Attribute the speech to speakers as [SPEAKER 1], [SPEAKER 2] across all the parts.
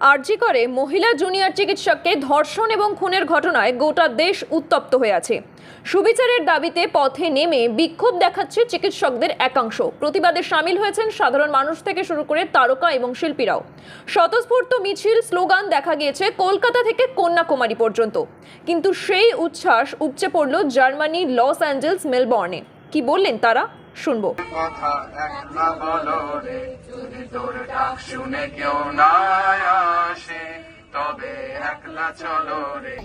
[SPEAKER 1] আরজি করে, মহিলা জুনিয়র চিকিৎসককে ধর্ষণ এবং খুনের ঘটনায় গোটা দেশ উত্তপ্ত হয়ে আছে। সুবিচারের দাবিতে পথে নেমে বিক্ষোভ দেখাচ্ছে চিকিৎসকদের একাংশ। প্রতিবাদে সামিল হয়েছেন সাধারণ মানুষ থেকে শুরু করে তারকা এবং শিল্পীরাও। স্বতঃস্ফূর্ত মিছিল স্লোগান দেখা গিয়েছে কলকাতা থেকে কন্যাকুমারী পর্যন্ত। কিন্তু সেই উচ্ছ্বাস উপচে পড়ল জার্মানি, লস অ্যাঞ্জেলস, মেলবর্নে। কি বললেন তারা? শুনব।
[SPEAKER 2] কথা একলা বলো রে তোর ডাক শুনে কেউ না তবে একলা চলো রে।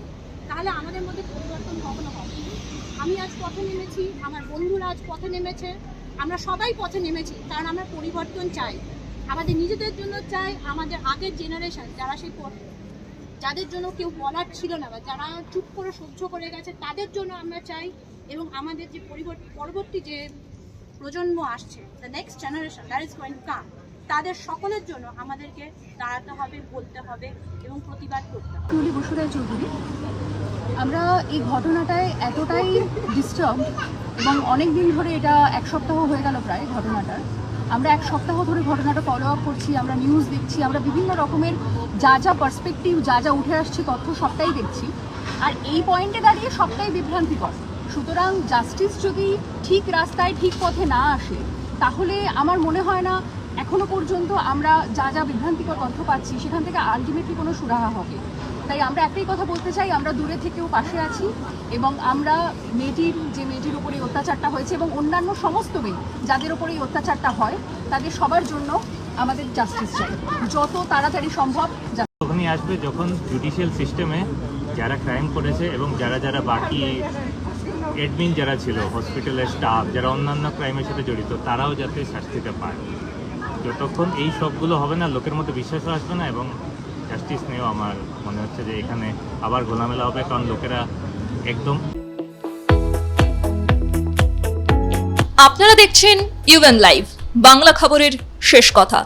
[SPEAKER 3] তাহলে আমাদের মধ্যে পরিবর্তন কখনো হবে আমি আজ পথে নেমেছি, আমার বন্ধুরা আজ পথে নেমেছে, আমরা সবাই পথে নেমেছি, কারণ আমরা পরিবর্তন চাই। আমাদের নিজেদের জন্য চাই, আমাদের আগের জেনারেশন যারা সেই যাদের জন্য কেউ বলার ছিল না বা যারা চুপ করে সহ্য করে গেছে, তাদের জন্য আমরা চাই এবং আমাদের যে পরিবর্তন পরবর্তী যে প্রজন্ম আসছে the next generation that is going come তাদের সকলের জন্য আমাদেরকে দাঁড়াতে হবে, বলতে হবে এবং প্রতিবাদ করতে হবে।
[SPEAKER 4] বসুরায় চৌধুরী, আমরা এই ঘটনাটায় এতটাই ডিস্টার্ব এবং অনেক দিন ধরে এটা এক সপ্তাহ হয়ে গেল প্রায় ঘটনাটার আমরা এক সপ্তাহ ধরে ঘটনাটা ফলো আপ করছি, আমরা নিউজ দেখছি, আমরা বিভিন্ন রকমের যা যা পার্সপেক্টিভ যা যা উঠে আসছে, তথ্য সবটাই দেখছি। আর এই পয়েন্টে দাঁড়িয়ে সবটাই বিভ্রান্তিকর। সুতরাং জাস্টিস যদি ঠিক রাস্তায়, ঠিক পথে না আসে, তাহলে আমার মনে হয় না এখনও পর্যন্ত আমরা যা যা বিভ্রান্তিকর তথ্য পাচ্ছি, সেখান থেকে আলটিমেটলি কোনো সুরাহা হবে তাই আমরা একটাই কথা বলতে চাই, আমরা দূরে থেকেও পাশে আছি এবং আমরা মেয়েটির, যে মেয়েটির উপরে এই অত্যাচারটা হয়েছে এবং অন্যান্য সমস্ত মেয়ে যাদের উপরে এই অত্যাচারটা হয়, তাদের সবার জন্য আমাদের জাস্টিস চাই। যত তাড়াতাড়ি সম্ভব
[SPEAKER 5] তখনই আসবে যখন জুডিশিয়াল সিস্টেমে যারা ক্রাইম করেছে এবং যারা যারা বাকি অ্যাডমিন যারা ছিল হসপিটালের স্টাফ যারা অন্যান্য ক্রাইমের সাথে জড়িত, তারাও যাতে শাস্তিটা পায়। যতক্ষণ এই সবগুলো হবে না, লোকের মধ্যে বিশ্বাসও আসবে না এবং জাস্টিস নিয়েও আমার মনে হচ্ছে যে এখানে আবার ঘোলামেলা হবে, কারণ লোকেরা একদম
[SPEAKER 6] আপনারা দেখছেন ইউএন লাইভ বাংলা খবরের শেষ কথা।